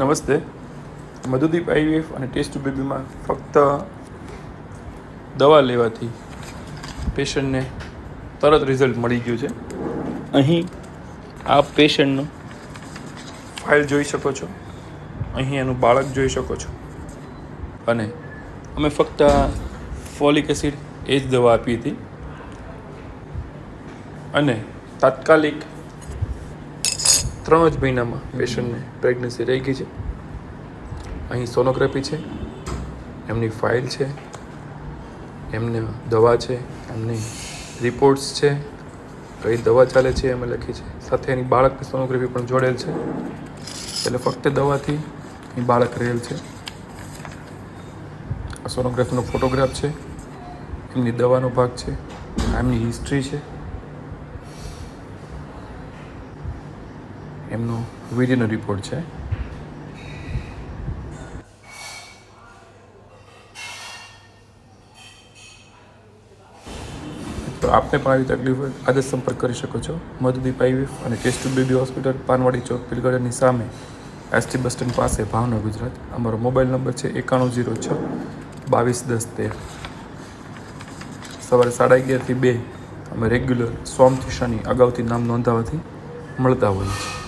નમસ્તે. મધુદીપ આઈવીએફ અને ટેસ્ટ બેબીમાં ફક્ત દવા લેવાથી પેશન્ટને તરત રિઝલ્ટ મળી ગયું છે. અહીં આ પેશન્ટનું ફાઇલ જોઈ શકો છો. અહીં એનું બાળક જોઈ શકો છો. અને અમે ફક્ત ફોલિક એસિડ એ જ દવા આપી હતી. અને તાત્કાલિક ત્રણ જ મહિનામાં પેશન્ટને પ્રેગ્નન્સી રહી ગઈ છે. અહીં સોનોગ્રાફી છે, એમની ફાઇલ છે, એમને દવા છે, એમની રિપોર્ટ્સ છે, કઈ દવા ચાલે છે એમ લખી છે. સાથે એની બાળકની સોનોગ્રાફી પણ જોડેલ છે. એટલે ફક્ત દવાથી એ બાળક રહેલ છે. આ સોનોગ્રાફીનો ફોટોગ્રાફ છે, એમની દવાનો ભાગ છે એમની હિસ્ટ્રી છે. એમનો વિડીયોનો રિપોર્ટ છે. તો આપને પણ આવી તકલીફ હોય આજે સંપર્ક કરી શકો છો. મધુદીપ આઈવીએફ અને test baby hospital, Panwadi Chowk પિલગઢની સામે, એસટી બસ સ્ટેન્ડ પાસે, ભાવનગર, ગુજરાત. અમારો મોબાઈલ નંબર છે એકાણું જીરો છ, બાવીસ દસ તેર. સવારે સાડા અગિયારથી બે અમે રેગ્યુલર સોમથી શનિ અગાઉથી નામ નોંધાવવાથી મળતા હોઈએ છીએ.